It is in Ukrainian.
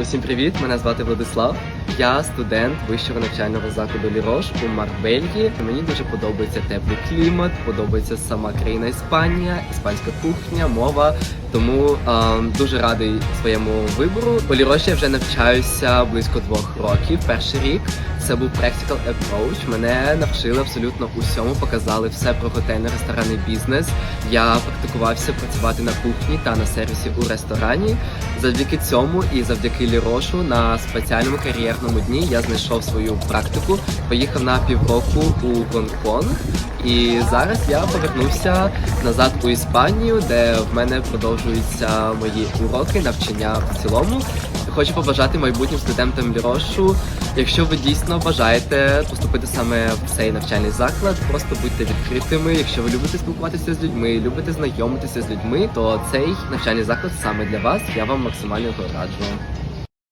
Усім привіт! Мене звати Владислав. Я студент вищого навчального закладу Лірош у Марбельї. Мені дуже подобається теплий клімат, подобається сама країна Іспанія, іспанська кухня, мова. Тому е, дуже радий своєму вибору. У Ліроші я вже навчаюся близько двох років. Перший рік це був practical approach. Мене навчили абсолютно усьому, показали все про готельний ресторанний бізнес. Я практикувався працювати на кухні та на сервісі у ресторані. Завдяки цьому і завдяки Лірошу на спеціальному кар'єрному дні я знайшов свою практику. Поїхав на півроку у Гонконг. І зараз я повернувся назад у Іспанію, де в мене продовжуються мої уроки, навчання в цілому. Хочу побажати майбутнім студентам Лірошу, якщо ви дійсно бажаєте поступити саме в цей навчальний заклад, просто будьте відкритими. Якщо ви любите спілкуватися з людьми, любите знайомитися з людьми, то цей навчальний заклад саме для вас. Я вам максимально раджу.